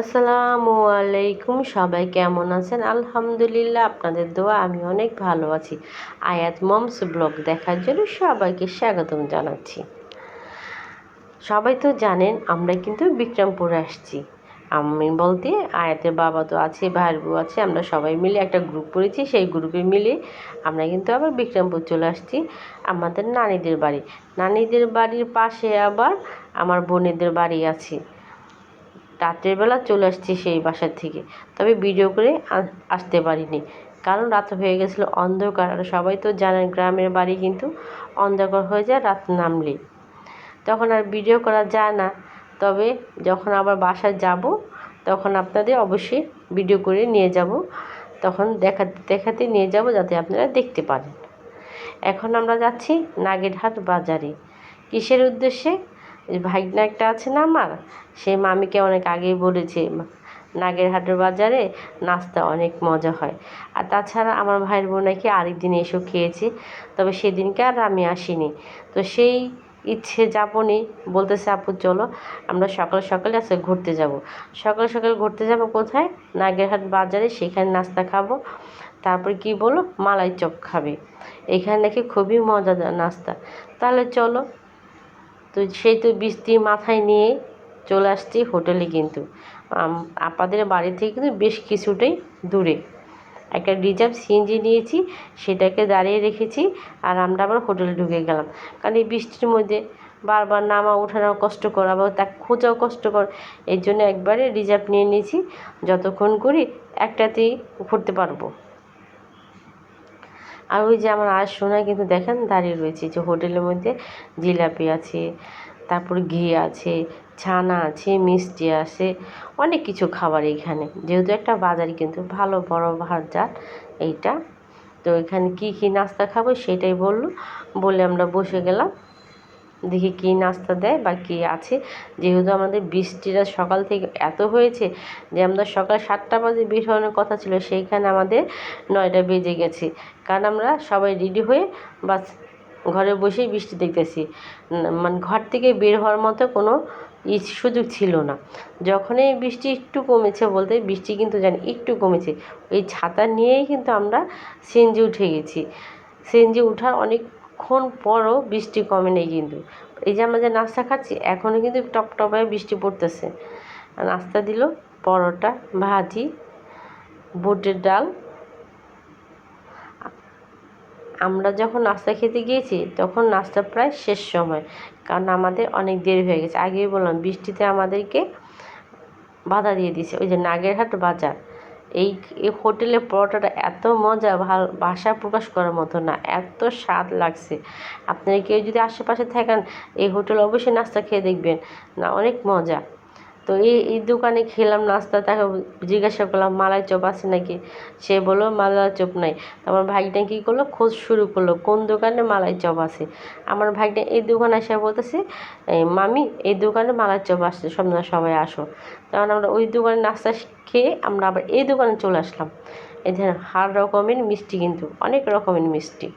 আসসালামু আলাইকুম, সবাই কেমন আছেন? আলহামদুলিল্লাহ, আপনাদের দোয়া, আমি অনেক ভালো আছি। আয়াত মমস ব্লগ দেখার জন্য সবাইকে স্বাগতম জানাচ্ছি। সবাই তো জানেন, আমরা কিন্তু বিক্রমপুর আসছি। আমি বলতে আয়াতের বাবা তো আছে ভাইয়ের বউ আছে, আমরা সবাই মিলে একটা গ্রুপ করেছি, সেই গ্রুপে মিলে আমরা কিন্তু আবার বিক্রমপুর চলে আসছি, আমাদের নানিদের বাড়ি। নানিদের বাড়ির পাশে আবার আমার বোনেদের বাড়ি আছে। রাত্রের বেলা চলে আসছি সেই বাসার থেকে। তবে ভিডিও করে আসতে পারিনি। কারণ রাত হয়ে গেছিল অন্ধকার। আর সবাই তো জানেন গ্রামের বাড়ি কিন্তু অন্ধকার হয়ে যায়, রাত নামলে তখন আর ভিডিও করা যায় না। তবে যখন আবার বাসায় যাব, তখন আপনাদের অবশ্যই ভিডিও করে নিয়ে যাব। তখন দেখাতে দেখাতে নিয়ে যাব যাতে আপনারা দেখতে পারেন। এখন আমরা যাচ্ছি নাগেরহাট বাজারে। কিসের উদ্দেশ্যে? ভাইগনা একটা আছে না আমার, সে মামিকে অনেক আগেই বলেছে, নাগেরহাটের বাজারে নাস্তা অনেক মজা হয়। আর তাছাড়া আমার ভাইয়ের বোন নাকি আরেক দিন এসেও খেয়েছি, তবে সেদিনকে আর আমি আসিনি। তো সেই ইচ্ছে যাবনি বলতেছে, আপু, চলো, আমরা সকাল সকালে আজকে ঘুরতে যাব। সকাল সকাল ঘুরতে যাব কোথায়? নাগেরহাট বাজারে, সেখানে নাস্তা খাব। তারপর কি বলো? মালাই চপ খাবে। এখানে নাকি খুবই মজাদার নাস্তা। তাহলে চলো তো সেই তো বৃষ্টি মাথায় নিয়ে চলে আসছি হোটেলে কিন্তু। আপাদের বাড়ি থেকে কিন্তু বেশ কিছুটাই দূরে। একটা রিজার্ভ সিএনজি নিয়েছি, সেটাকে দাঁড়িয়ে রেখেছি আর আমরা আবার হোটেলে ঢুকে গেলাম। কারণ এই বৃষ্টির মধ্যে বারবার নামা, ওঠানো কষ্টকর আবার তা খোঁজাও কষ্টকর। এর জন্য একবারে রিজার্ভ নিয়ে নিয়েছি, যতক্ষণ করি একটাতেই ঘুরতে পারব। আর ওই যে আমার আর সোনা কিন্তু দেখেন দাঁড়িয়ে রয়েছে, যে হোটেলের মধ্যে জিলাপি আছে, তারপর ঘি আছে, ছানা আছে, মিষ্টি আছে, অনেক কিছু খাবার এখানে। যেহেতু একটা বাজারই কিন্তু ভালো বড় বাজার এইটা, তো এখানে কি কি নাস্তা খাব সেটাই বলল, বলে আমরা বসে গেলাম। দেখি কী নাস্তা দেয় বা কী আছে। যেহেতু আমাদের বৃষ্টিটা সকাল থেকে এত হয়েছে যে আমরা সকাল সাতটা বাজে বের হওয়ার কথা ছিল, সেইখানে আমাদের নয়টা বেজে গেছে। কারণ আমরা সবাই রেডি হয়ে বাস ঘরে বসেই বৃষ্টি দেখতেছি। মানে ঘর থেকে বের হওয়ার মতো কোনো ই সুযোগ ছিল না। যখনই বৃষ্টি একটু কমেছে বলতে বৃষ্টি কিন্তু জানি একটু কমেছে, ওই ছাতা নিয়েই কিন্তু আমরা সিএনজি উঠে গেছি। সিএনজি উঠার অনেকক্ষণ পরও বৃষ্টি কমে নেই কিন্তু। এই যে আমরা যে নাস্তা খাচ্ছি, এখনও কিন্তু টপ টপায় বৃষ্টি পড়তেছে। নাস্তা দিল পরোটা, ভাজি, বুটের ডাল। আমরা যখন নাস্তা খেতে গিয়েছি, তখন নাস্তা প্রায় শেষ সময়, কারণ আমাদের অনেক দেরি হয়ে গেছে। আগেই বললাম, বৃষ্টিতে আমাদেরকে বাধা দিয়ে দিয়েছে। ওই যে নাগেরহাট বাজার এই হোটেলের পরোটাটা এত মজা, ভালো ভাষা প্রকাশ করার মতো না, এত স্বাদ লাগছে। আপনারা কেউ যদি আশেপাশে থাকেন, এই হোটেল অবশ্যই নাস্তা খেয়ে দেখবেন। না, অনেক মজা। তো এই এই দোকানে খেলাম, নাস্তা, তাকে জিজ্ঞাসা করলাম, মালাই চপ আছে নাকি? সে বলল, মালাই চপ নাই। আমার ভাইটা কী করল, খোঁজ শুরু করল, কোন দোকানে মালাই চপ আছে? আমার ভাইটা এই দোকানে এসে বলতেছে মামি, এই দোকানে মালাই চপ আসছে, সব না, সবাই আসো। তখন আমরা ওই দোকানে নাস্তা খেয়ে আমরা আবার এই দোকানে চলে আসলাম। এই ধরেন হার রকমের মিষ্টি কিন্তু, অনেক রকমের মিষ্টি।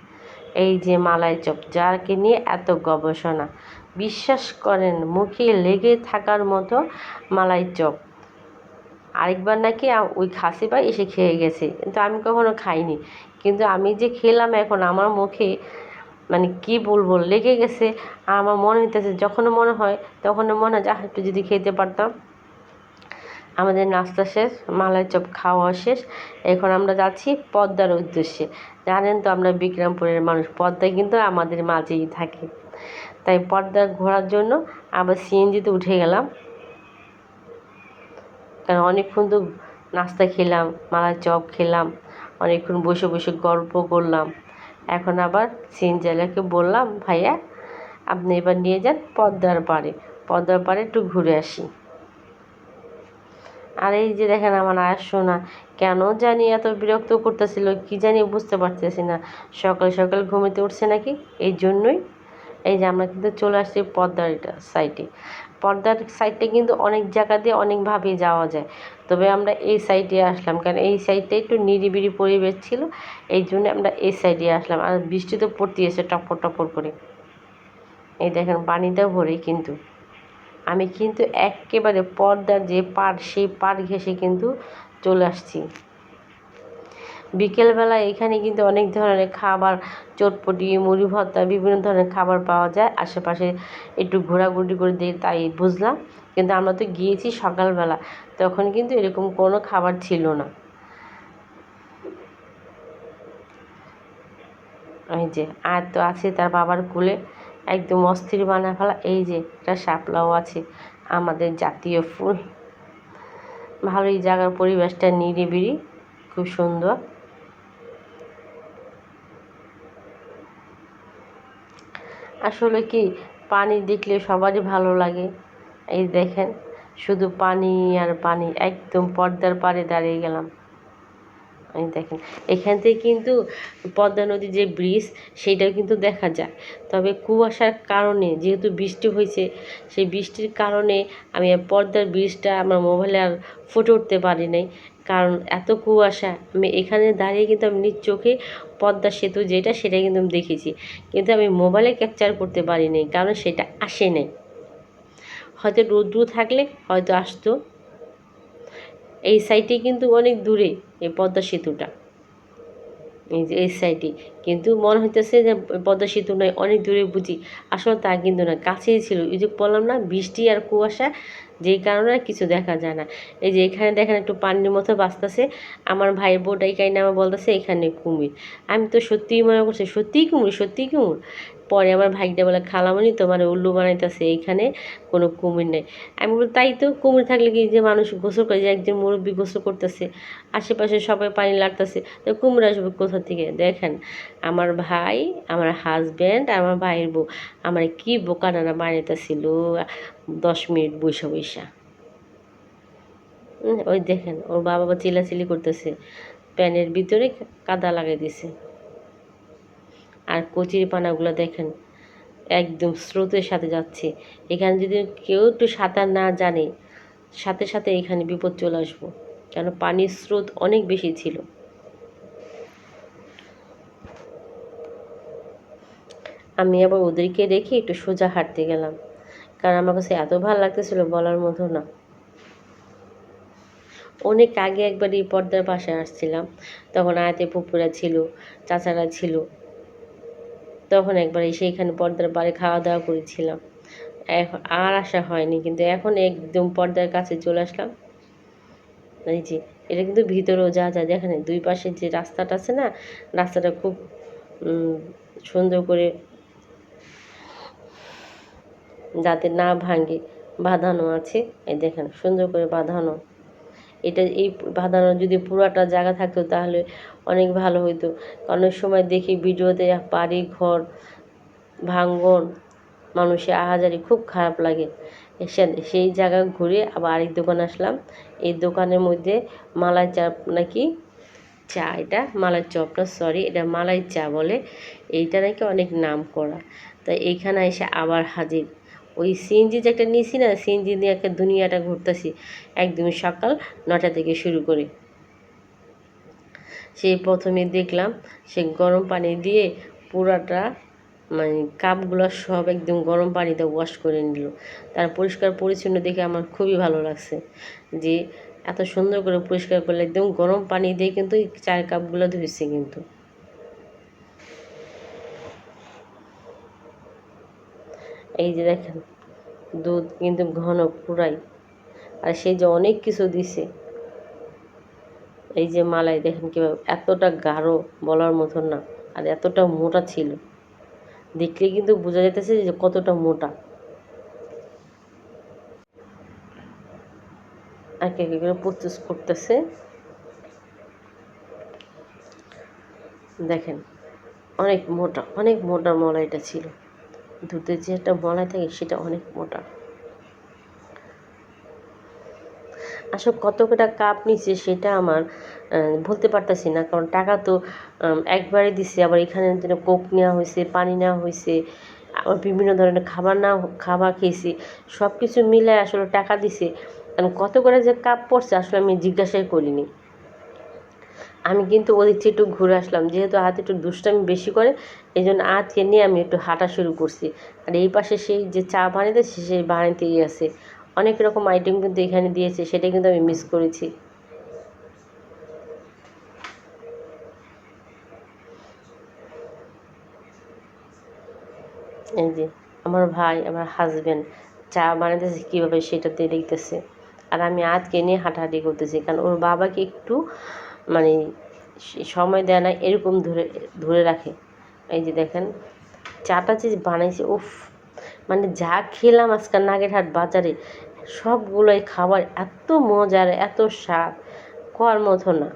এই যে মালাই চপ যাকে নিয়ে এত গবেষণা। বিশ্বাস করেন, মুখে লেগে থাকার মতো মালাই চপ। আরেকবার নাকি ওই খাসি ভাই এসে খেয়ে গেছে। কিন্তু আমি কখনো খাইনি। কিন্তু আমি যে খেলাম এখন, আমার মুখে মানে কি বলব, লেগে গেছে। আর আমার মনে হইতেছে, যখনও মনে হয় তখন মনে হয় যা একটু যদি খেতে পারতাম। আমাদের নাস্তা শেষ, মালাই চপ খাওয়া শেষ। এখন আমরা যাচ্ছি পদ্মার উদ্দেশ্যে। জানেন তো, আমরা বিক্রমপুরের মানুষ, পদ্মায় কিন্তু আমাদের মাঝেই থাকে। তাই পর্দা ঘোরার জন্য আবার সিএনজিতে উঠে গেলাম। কারণ অনেকক্ষণ তো নাস্তা খেলাম মালাই চপ খেলাম, অনেকক্ষণ বসে বসে গল্প করলাম। এখন আবার সিএনজিওয়ালাকে বললাম, ভাইয়া, আপনি এবার নিয়ে যান পদ্মার পাড়ে পদ্মার পাড়ে একটু ঘুরে আসি। আর এই যে দেখেন আমার আয়াস শোনা কেন জানি এত বিরক্ত করতেছিল, কি জানি বুঝতে পারতেছি না। সকাল সকাল ঘুমিতে উঠছে নাকি? এই জন্যই এই যে আমরা কিন্তু চলে আসছি পদ্মার সাইডে পর্দার সাইডটা কিন্তু অনেক জায়গা দিয়ে অনেকভাবে যাওয়া যায়। তবে আমরা এই সাইডে আসলাম কারণ এই সাইডটা একটু নিরিবিরি পরিবেশ ছিল, এই জন্য আমরা এই সাইডে আসলাম। আর বৃষ্টি তো পড়তে এসে টপর টপর করে। এই দেখেন পানিটা ভরে কিন্তু। আমি কিন্তু একেবারে পর্দার যে পার সেই পার ঘেসে কিন্তু চলে আসছি। বিকেলবেলা এখানে কিন্তু অনেক ধরনের খাবার, চটপটি, মুড়ি ভর্তা, বিভিন্ন ধরনের খাবার পাওয়া যায়। আশেপাশে একটু ঘোরাঘুরি করে দিয়ে তাই বুঝলাম। কিন্তু আমরা তো গিয়েছি সকালবেলা, তখন কিন্তু এরকম কোনো খাবার ছিল না। এই যে, আর তো আছে তার বাবার কুলে, একদম অস্থির বানা ফেলা। এই যে, একটা শাপলাও আছে, আমাদের জাতীয় ফুল। ভালোই জায়গার পরিবেশটা নিরিবিড়ি খুব সুন্দর। আসলে কি, পানি দেখলে সবারই ভালো লাগে। এই দেখেন, শুধু পানি আর পানি, একদম পর্দার পাড়ে দাঁড়িয়ে গেলাম। এই দেখেন, এখান থেকে কিন্তু পদ্মা নদীর যে ব্রিজ সেইটাও কিন্তু দেখা যায়। তবে কুয়াশার কারণে, যেহেতু বৃষ্টি হয়েছে, সেই বৃষ্টির কারণে আমি পদ্মার ব্রিজটা আমার মোবাইলে আর ফুটে উঠতে পারি নাই। কারণ এত কুয়াশা, আমি এখানে দাঁড়িয়ে কিন্তু আমি নিজ চোখে পদ্মা সেতু যেটা সেটা কিন্তু আমি দেখেছি। কিন্তু আমি মোবাইলে ক্যাপচার করতে পারিনি, কারণ সেটা আসে নাই। হয়তো রৌদ্র থাকলে হয়তো আসতো। এই সাইডে কিন্তু অনেক দূরে, এই পদ্মা সেতুটা। এই যে এই সাইডে কিন্তু মনে হইতেছে যে পদ্মা সেতু নয় অনেক দূরে বুঝি। আসলে তা কিন্তু না, কাছেই ছিল। এই যে বললাম না, বৃষ্টি আর কুয়াশা, যেই কারণে কিছু দেখা যায় না। এই যে এখানে দেখেন একটু পানির মতো বাঁচতেছে। আমার ভাই বোটাই কাইনে আমার বলতেছে, এখানে কুমির। আমি তো সত্যিই মনে করছি, সত্যিই কুমির সত্যিই কুমির? পরে আমার ভাইটা বলে খালামনি তোমার উল্লু বানাইতেছে, এইখানে কোনো কুমির নেই। আমি বলি তাই তো, কুমির থাকলে কি যে মানুষ গোসল করে যে একজন মুরব্বী গোসল করতেছে, আশেপাশে সবাই পানি লাগতেছে, তো কুমির আসবে কোথা থেকে? দেখেন, আমার ভাই, আমার হাজব্যান্ড আমার ভাইয়ের বউ, আমার কি বোকা নানা বানাইতেছিল, দশ মিনিট বৈশা বৈশা ওই দেখেন, ওর বাবা চিলাচিলি করতেছে, প্যানের ভিতরে কাদা লাগাই দিছে। আর কচির পানাগুলো দেখেন, একদম স্রোতের সাথে যাচ্ছে। এখানে যদি কেউ একটু সাঁতার না জানে, সাথে সাথে এখানে বিপদ চলে আসব। কেন? পানির স্রোত অনেক বেশি ছিল। আমি আবার ওদেরকে রেখে একটু সোজা হাঁটতে গেলাম। কারণ আমার কাছে এত ভালো লাগতেছিল বলার মতো না। অনেক আগে একবার এই পর্দার পাশে আসছিলাম। তখন আয়াতে পুকুরা ছিল, চাচারা ছিল। তখন একবার এসে এখানে পর্দার বাড়ি খাওয়া দাওয়া করেছিলাম। এখন আর আসা হয়নি, কিন্তু এখন একদম পর্দার কাছে চলে আসলাম। এই যে, এটা কিন্তু ভিতরেও যা যা, দেখেন দুই পাশে যে রাস্তাটা আছে না, রাস্তাটা খুব সুন্দর করে যাতে না ভাঙে, বাঁধানো আছে। এই দেখেন, সুন্দর করে বাঁধানো। এটা এই বাঁধানো যদি পুরাটা জায়গা থাকতো তাহলে অনেক ভালো হতো অনেক সময় দেখি ভিডিওতে বাড়ি, ঘর, ভাঙ্গন, মানুষের আহাজারি খুব খারাপ লাগে। সেই জায়গা ঘুরে আবার আরেক দোকান আসলাম। এই দোকানের মধ্যে মালাই চা নাকি? চা, এটা মালাই চপ না সরি এটা মালাই চা বলে। এইটা নাকি অনেক নাম করা। তাই এইখানে এসে আবার হাজির। ওই সিএনজি যে একটা নিয়েছি না, সিএনজি নিয়ে একটা দুনিয়াটা ঘুরতেছি একদম সকাল নটা থেকে শুরু করে। সেই প্রথমে দেখলাম সে গরম পানি দিয়ে পুরাটা মানে কাপগুলো সব একদম গরম পানিতে ওয়াশ করে নিল। তার পরিষ্কার পরিচ্ছন্ন দেখে আমার খুবই ভালো লাগছে যে এত সুন্দর করে পরিষ্কার করলে একদম গরম পানি দিয়ে কিন্তু চায়ের কাপগুলো ধুয়েছে কিন্তু। এই যে দেখেন, দুধ কিন্তু ঘন পুরাই। আর সেই যে অনেক কিছু দিছে, এই যে মালাই দেখেন কীভাবে, এতটা গাঢ় বলার মতন না, আর এতটা মোটা ছিল। দেখলে কিন্তু বোঝা যেতেছে যে কতটা মোটা। এক এক করে প্রস্তুত করতেছে। দেখেন, অনেক মোটা অনেক মোটা মলাইটা ছিল। দুধের যে একটা মলাই থাকে সেটা অনেক মোটা। আসলে কত কটা কাপ নিচ্ছে সেটা আমার বলতে পারতেছি না, কারণ টাকা তো একবারে দিছে। আবার এখানে যেন কোক নেওয়া হয়েছে, পানি নেওয়া হয়েছে, আবার বিভিন্ন ধরনের খাবার না খাবার খেয়েছি সব কিছু মিলে আসলে টাকা দিছে। কারণ কত করে যে কাপ পড়ছে আসলে আমি জিজ্ঞাসাই করিনি। আমি কিন্তু ওদিক থেকে একটু ঘুরে আসলাম। যেহেতু হাতে একটু দুষ্টামি বেশি করে এই জন্য আজকে নিয়ে আমি একটু হাঁটা শুরু করছি। আর এই পাশে সেই যে চা বানিয়েছে সেই বানাতেই আছে। অনেক রকম আইটেম কিন্তু এখানে দিয়েছে, সেটা কিন্তু আমি মিস করেছি। এই যে আমার ভাই, আমার হাজব্যান্ড চা বানাইতেছে, কীভাবে সেটাতে দেখতেছে। আর আমি আজকে নিয়ে হাঁটাহাঁটি করতেছি, কারণ ওর বাবাকে একটু মানে সময় দেয় না, এরকম ধরে ধরে রাখে। এই যে দেখেন, চাটা যে বানাইছে, উফ! মানে যা খেলাম আজকাল নাগেরহাট বাজারে, সবগুলোই খাবার এত মজার, এত স্বাদ কর মতো না।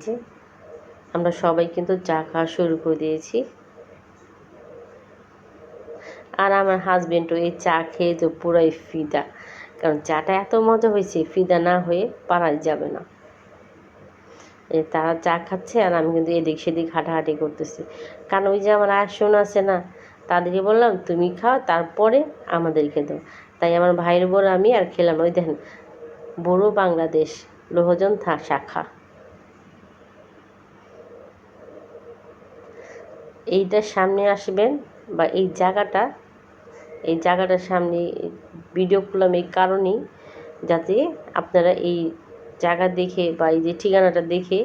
যে, আমরা সবাই কিন্তু চা খাওয়া শুরু করে দিয়েছি। আর আমার হাজবেন্ডও এই চা খেয়ে তো পুরাই ফিদা। কারণ চাটা এত মজা হয়েছে, ফিদা না হয়ে পারাই যাবে না। তারা চা খাচ্ছে আর আমি কিন্তু এদিক সেদিক হাঁটাহাঁটি করতেছি। কারণ ওই যে আমার আসন আছে না, তাদেরকে বললাম, তুমি খাও, তারপরে আমাদেরকে দাও। তাই আমার ভাইয়ের বোন আমি আর খেলাম। ওই দেখেন, বড়ো বাংলাদেশ, লোহজন থা, শাখা। এইটার সামনে আসবেন বা এই জায়গাটা এই জায়গাটার সামনে ভিডিও করলাম এই কারণেই যাতে আপনারা এই জায়গা দেখে বা এই যে ঠিকানাটা দেখে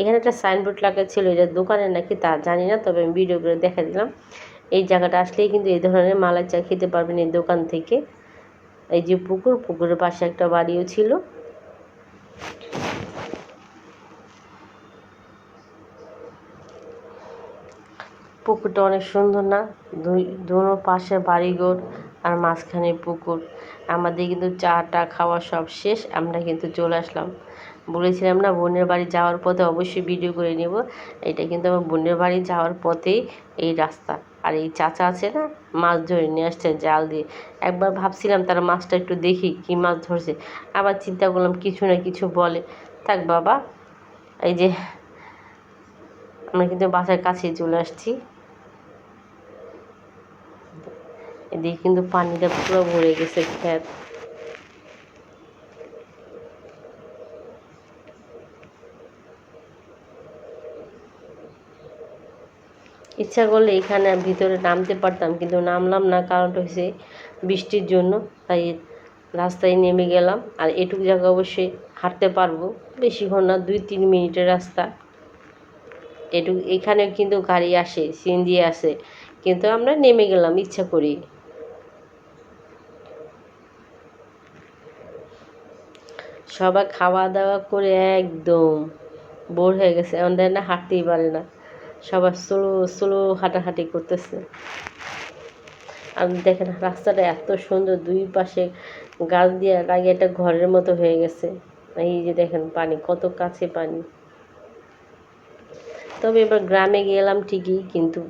এখানে একটা সাইনবোর্ড লাগা ছিল, এটা দোকানে নাকি তা জানি না, তবে আমি ভিডিও করে দেখা দিলাম। এই জায়গাটা আসলেই কিন্তু এই ধরনের মালাই চা খেতে পারবেন এই দোকান থেকে। এই যে পুকুর, পুকুরের পাশে একটা বাড়িও ছিল। পুকুরটা অনেক সুন্দর না? দুনো পাশে বাড়িঘর আর মাঝখানে পুকুর। আমাদের কিন্তু চাটা, খাওয়া সব শেষ, আমরা কিন্তু চলে আসলাম। বলেছিলাম না, বোনের বাড়ি যাওয়ার পথে অবশ্যই ভিডিও করে নেব। এটা কিন্তু আমার বোনের বাড়ি যাওয়ার পথেই এই রাস্তা। আর এই চাচা আছে না, মাছ ধরে নিয়ে আসছে জাল দিয়ে। একবার ভাবছিলাম তার মাছটা একটু দেখি, কী মাছ ধরছে। আবার চিন্তা করলাম, কিছু না কিছু বলে। থাক বাবা, এই যে আমরা কিন্তু বাসার কাছেই চলে আসছি। এদিকে কিন্তু পানিটা পুরো ভরে গেছে ক্ষেত ইচ্ছা করলে এখানে ভিতরে নামতে পারতাম, কিন্তু নামলাম না, কারণটা হচ্ছে বৃষ্টির জন্য, তাই রাস্তায় নেমে গেলাম। আর এটুকু জায়গা অবশ্যই হাঁটতে পারব, বেশিক্ষণ না, দুই তিন মিনিটের রাস্তা। এটুকু এখানে কিন্তু গাড়ি আসে, সিএনজি আসে, কিন্তু আমরা নেমে গেলাম ইচ্ছা করি সবাই খাওয়া দাওয়া করে একদম বোর হয়ে গেছে। এমন না, হাঁটতেই পারে না। সবাই স্লো স্লো হাঁটাহাঁটি করতেছে। আর দেখেন রাস্তাটা এত সুন্দর, দুই পাশে গাছ দিয়ে লাগে একটা ঘরের মতো হয়ে গেছে। এই যে দেখেন পানি, কত কাছে পানি। তবে এবার গ্রামে গেলাম ঠিকই, কিন্তু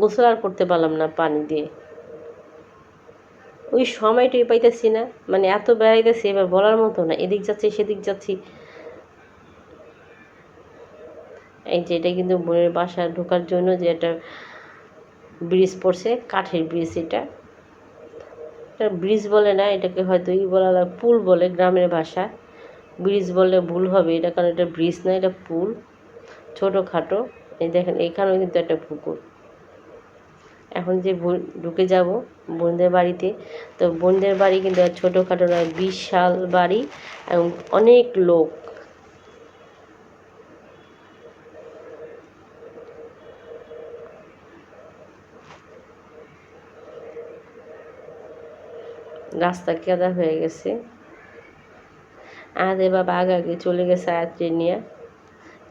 গোসল আর করতে পারলাম না পানি দিয়ে। ওই সময়টাই পাইতেছি না। মানে এত বেড়াইতেছি, এবার বলার মতো না। এদিক যাচ্ছি, সেদিক যাচ্ছি। এই যে এটা কিন্তু বোনের বাসা ঢোকার জন্য যে একটা ব্রিজ পড়ছে, কাঠের ব্রিজ এটা। এটা ব্রিজ বলে না, এটাকে হয়তো ই বলা পুল বলে, গ্রামের ভাষা। ব্রিজ বললে ভুল হবে, এটা কারণ এটা ব্রিজ না, এটা পুল। ছোটোখাটো। এই দেখেন এখানেও কিন্তু একটা পুকুর। এখন যে ঢুকে যাব বোনদের বাড়িতে। তো বোনদের বাড়ি কিন্তু আর ছোটোখাটো নয়, বিশাল বাড়ি এবং অনেক লোক। রাস্তা কেদা হয়ে গেছে। আয়াদের বাবা আগে আগে চলে গেছে আয়াত্রী নিয়ে।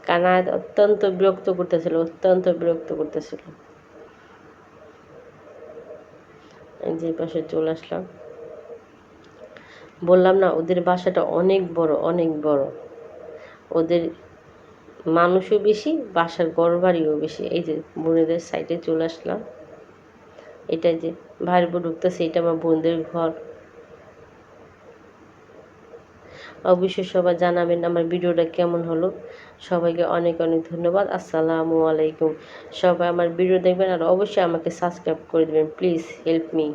কারণ অত্যন্ত বিরক্ত করতেছিল, অত্যন্ত বিরক্ত করতেছিল। যে পাশে চলে আসলাম। বললাম না, ওদের বাসাটা অনেক বড় অনেক বড়। ওদের মানুষও বেশি, বাসার গড় বাড়িও বেশি। এই যে বোনেদের সাইডে চলে আসলাম। এটা যে ভাইয়ের উপর ঢুকতেছে, এটা আমার বোনদের ঘর। অবশ্যই সবাই জানাবেন আমার ভিডিওটা কেমন হলো। সবাইকে অনেক অনেক ধন্যবাদ। আসসালামু আলাইকুম। সবাই আমার ভিডিও দেখবেন আর অবশ্যই আমাকে সাবস্ক্রাইব করে দেবেন। Please help me